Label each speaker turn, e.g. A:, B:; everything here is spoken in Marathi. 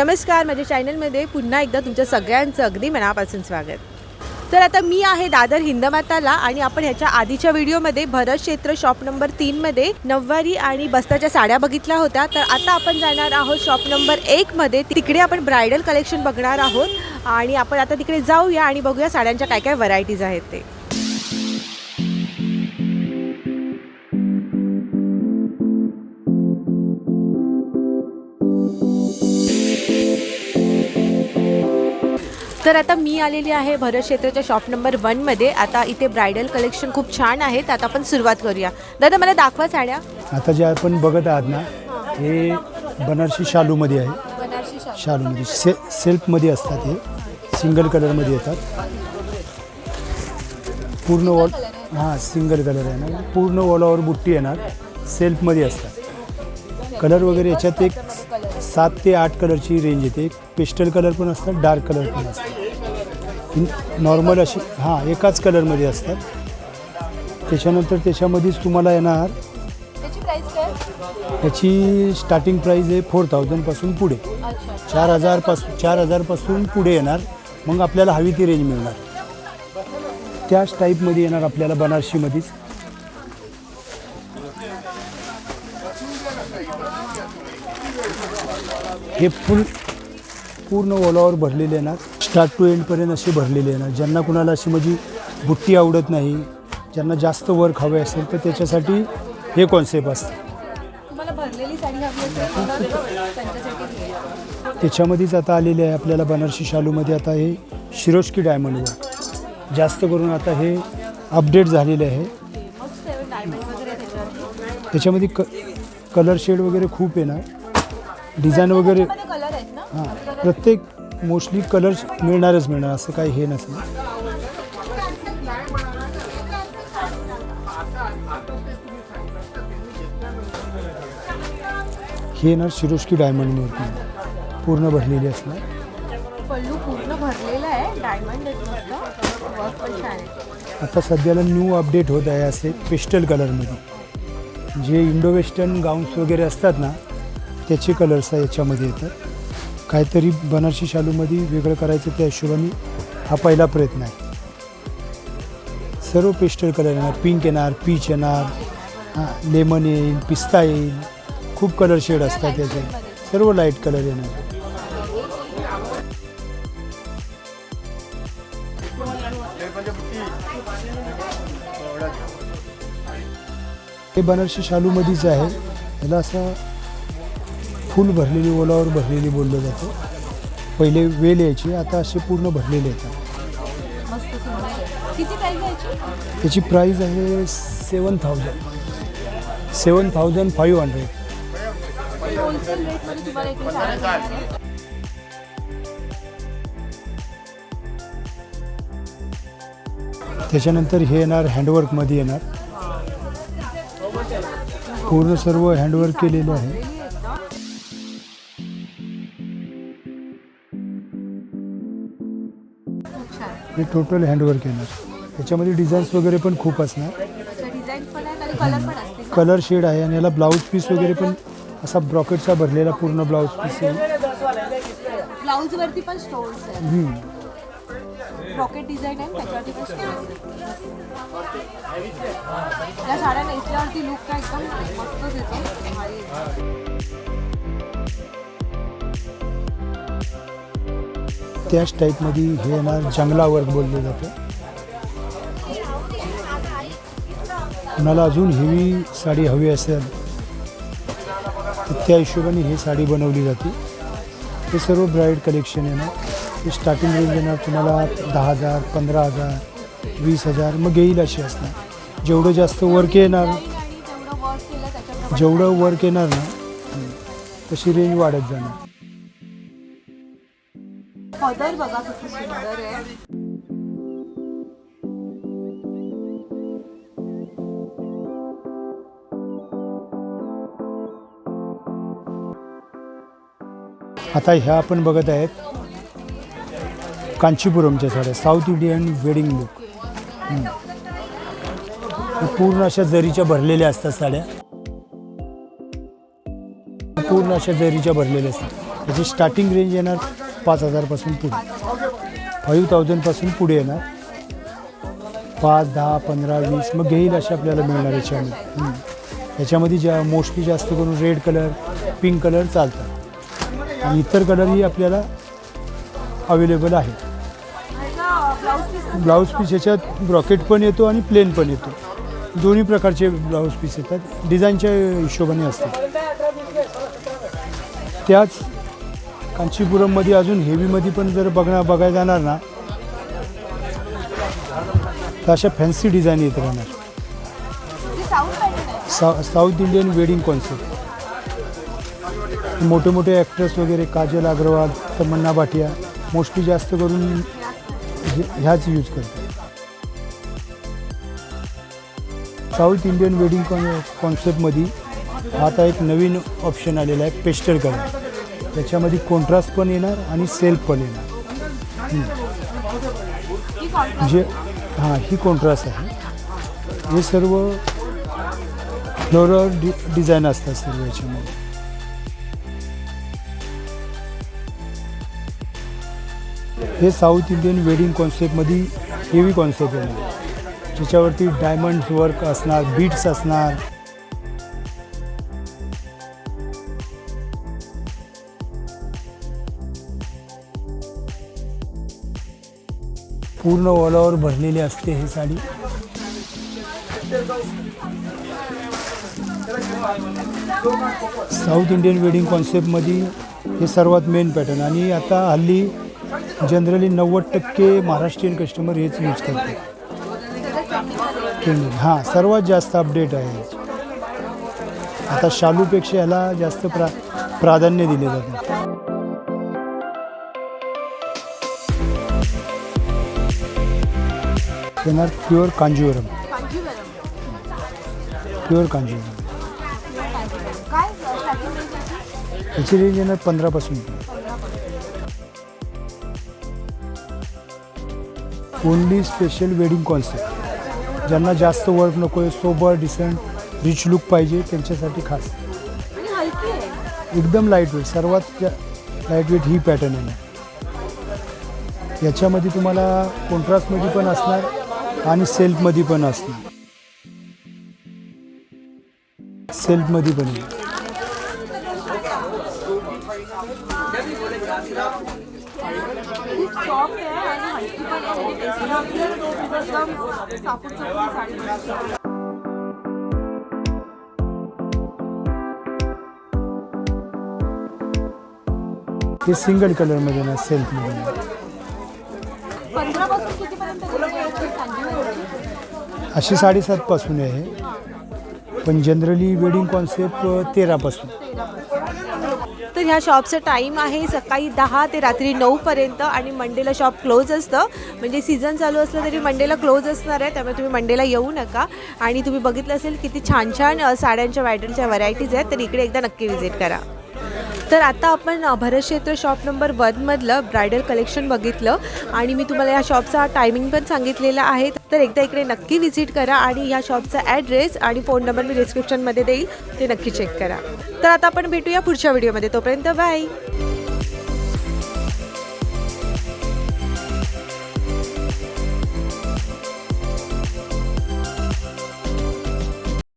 A: नमस्कार माझ्या चॅनलमध्ये पुन्हा एकदा तुमच्या सगळ्यांचं अगदी मनापासून स्वागत. तर आता मी आहे दादर हिंदमाताला आणि आपण ह्याच्या आधीच्या व्हिडिओमध्ये भरत क्षेत्र शॉप नंबर तीनमध्ये नववारी आणि बस्ताच्या साड्या बघितल्या होत्या. तर आता आपण जाणार आहोत शॉप नंबर एकमध्ये तिकडे आपण ब्रायडल कलेक्शन बघणार आहोत आणि आपण आता तिकडे जाऊया आणि बघूया साड्यांच्या काय काय व्हरायटीज आहेत ते. तर आता मी आलेली आहे भरत क्षेत्राच्या शॉप नंबर वनमध्ये आता इथे ब्रायडल कलेक्शन खूप छान आहे तर आता आपण सुरुवात करूया. दादा मला दाखवा साड्या.
B: आता जे आपण बघत आहात ना हे बनारसी शालूमध्ये आहे. शालूमध्ये. से सेल्फमध्ये असतात हे. सिंगल कलरमध्ये येतात. पूर्ण वॉल हां सिंगल कलर आहे ना. पूर्ण वॉलावर बुट्टी येणार. सेल्फमध्ये असतात. कलर वगैरे याच्यात एक सात ते आठ कलरची रेंज येते. एक पेस्टल कलर पण असतात डार्क कलर पण असतात. नॉर्मल अशी हां एकाच कलरमध्ये असतात. त्याच्यानंतर त्याच्यामध्येच तुम्हाला येणार.
A: त्याची
B: स्टार्टिंग प्राईज आहे फोर थाउजंडपासून पुढे. चार हजारपासून चार हजारपासून पुढे येणार. मग आपल्याला हवी ती रेंज मिळणार. त्याच टाईपमध्ये येणार आपल्याला बनारशीमध्येच हे फुल पूर्ण ओलावर भरलेले येणार. स्टार्ट टू एंडपर्यंत असे भरलेले येणार ज्यांना कुणाला अशी म्हणजे बुट्टी आवडत नाही ज्यांना जास्त वर्क हवे असेल तर त्याच्यासाठी हे कॉन्सेप्ट असतं.
A: आहे.
B: त्याच्यामध्येच आता आलेले आहे आपल्याला बनारसी शालूमध्ये. आता हे शिरोस्की डायमंडवर जास्त करून आता हे अपडेट झालेले आहे.
A: आहे डायमंड
B: त्याच्यामध्ये क कलर शेड वगैरे खूप येणार डिझाईन वगैरे
A: ना?
B: हां. प्रत्येक मोस्टली कलर मिळणारच मिळणार असं काही हे नसणार हे येणार शिरोस्की डायमंडवरती पूर्ण भरलेली असणार.
A: पल्लू पूर्ण भरलेला आहे डायमंड
B: आता सध्याला न्यू अपडेट होत आहे असे पेस्टल कलरमध्ये जे इंडो वेस्टर्न गाऊन्स वगैरे असतात ना त्याचे कलर्स याच्यामध्ये येतात. काहीतरी बनारसी शालूमध्ये वेगळं करायचं त्या हिशोबाने हा पहिला प्रयत्न आहे. सर्व पेस्टल कलर येणार पिंक येणार पीच येणार हां लेमन येईल पिस्ता येईल खूप कलर शेड असतात त्याचे. सर्व लाइट कलर येणार. हे बनारसी शालूमध्येच आहे याला असं फुल भरलेली ओलावर भरलेली बोललं जातं. पहिले वेल यायची आता असे पूर्ण भरलेले येतात. त्याची प्राईज आहे seven thousand seven thousand five hundred त्याच्यानंतर हे येणार हँडवर्कमध्ये येणार. पूर्ण सर्व हँडवर्क केलेलं आहे. हे टोटल हँडवर्क येणार. त्याच्यामध्ये डिझाईन्स वगैरे पण खूप असणार.
A: त्याच्या डिझाईन पण आहेत आणि कलर पण
B: शेड आहे आणि याला ब्लाऊज पीस वगैरे पण असा ब्रॉकेटचा भरलेला पूर्ण ब्लाऊज पीस आहे.
A: ब्लाऊज वरती पण स्टोन्स आहेत.
B: हम्म.
A: रॉकेट डिझाईन आहे त्याच्यावरती पण स्टोन्स त्या साड्या नेसल्यावरती लुक काय एकदम मस्तच येतो. भारी येतो.
B: त्याच टाईपमध्ये हे येणार जंगला वर्क बोललं जातं. कुणाला अजून हेवी साडी हवी असेल तर त्या हिशोबाने ही साडी बनवली जाते. हे सर्व ब्राईड कलेक्शन येणार ते स्टार्टिंग रेंज येणार तुम्हाला दहा हजार पंधरा हजार वीस हजार मग येईल अशी असणार. जेवढं जास्त वर्क येणार
A: जेवढं वर्क
B: येणार ना तशी रेंज वाढत जाणार.
A: पदर बघा किती सुंदर आहे.
B: आता ह्या आपण बघत आहेत कांचीपुरमच्या साड्या साऊथ इंडियन वेडिंग लुक पूर्ण अशा जरीच्या भरलेल्या असतात साड्या. पूर्ण अशा जरीच्या भरलेल्या असतात. त्याची स्टार्टिंग रेंज येणार पाच हजारपासून पुढे. फाईव्ह थाउजंडपासून पुढे येणार. पाच दहा पंधरा वीस मग घेईल असे आपल्याला मिळणार याच्यामध्ये. याच्यामध्ये ज्या मोस्टली जास्त करून रेड कलर पिंक कलर चालतात. आणि इतर कलरही आपल्याला अवेलेबल आहे. ब्लाऊज पीस याच्यात ब्रॉकेट पण येतो आणि प्लेन पण येतो. दोन्ही प्रकारचे ब्लाऊज पीस येतात. डिझाईनच्या हिशोबाने असतात. त्याच कांचीपुरममध्ये अजून हेवीमध्ये पण जर बघणार बघायला जाणार ना तर अशा फॅन्सी डिझाईन येत राहणार. सा साऊथ इंडियन वेडिंग कॉन्सेप्ट मोठे मोठे ॲक्टर्स वगैरे काजल अग्रवाल तमन्ना भाटिया मोस्टली जास्त करून ह्याच यूज करतात. साऊथ इंडियन वेडिंग कॉन कॉन्सेप्टमध्ये आता एक नवीन ऑप्शन आलेला आहे पेस्टल कलर त्याच्यामध्ये कॉन्ट्रास्ट पण येणार आणि सेल्फ पण येणार. जे म्हणजे, हां ही कॉन्ट्रास्ट आहे. हे सर्व फ्लोरल डि डिझाईन असतात सर्व याच्यामध्ये. हे साऊथ इंडियन वेडिंग कॉन्सेप्टमध्ये हेवी कॉन्सेप्ट आहे ज्याच्यावरती डायमंड वर्क असणार बीट्स असणार. पूर्ण ओलावर भरलेली असते ही साडी. साऊथ इंडियन वेडिंग कॉन्सेप्टमध्ये हे सर्वात मेन पॅटर्न आणि आता हल्ली जनरली नव्वद टक्के महाराष्ट्रीयन कस्टमर हेच यूज करतात. हां सर्वात जास्त अपडेट आहे. आता शालूपेक्षा याला जास्त प्रा प्राधान्य दिले जाते. येणार प्युअर कांजीवरम प्युअर कांजीवरम याची रेंज येणार पंधरापासून ओनली स्पेशल वेडिंग कॉन्सेप्ट ज्यांना जास्त वर्क नको आहे सोबर डिसेंट रिच लुक पाहिजे त्यांच्यासाठी खास एकदम लाइट वेट सर्वात लाइट वेट ही पॅटर्न आहे। याच्यामध्ये तुम्हाला कॉन्ट्रास्टमध्ये पण असणार आणि सेल्फमध्ये पण असणार. सेल्फमध्ये पण आहे
A: खूप सॉफ्ट आहे आणि हलकी पण आहे एकदम सापून साडी
B: ते सिंगल कलरमध्ये ना सेल्फमध्ये
A: पंधरापासून कितीपर्यंत
B: अशी साडेसातपासून आहे. पण जनरली वेडिंग कॉन्सेप्ट तेरापासून
A: तर ह्या शॉपचं टाईम आहे सकाळी दहा ते रात्री नऊपर्यंत आणि मंडेला शॉप क्लोज असतं. म्हणजे सीझन चालू असलं तरी मंडेला क्लोज असणार आहे त्यामुळे तुम्ही मंडेला येऊ नका. आणि तुम्ही बघितलं असेल किती छान छान साड्यांच्या ब्रायडलच्या व्हरायटीज आहेत तर इकडे एकदा नक्की व्हिजिट करा. तर आता आपण भरतक्षेत्र भरत क्षेत्र शॉप नंबर वनमधलं ब्रायडल कलेक्शन बघितलं आणि मी तुम्हाला या शॉपचा टायमिंग पण सांगितलेला आहे. तर एकदा इकडे नक्की व्हिजिट करा आणि या शॉपचा ॲड्रेस आणि फोन नंबर मी डिस्क्रिप्शनमध्ये देईल ते नक्की चेक करा. तर आता आपण भेटूया पुढच्या व्हिडिओमध्ये तोपर्यंत बाय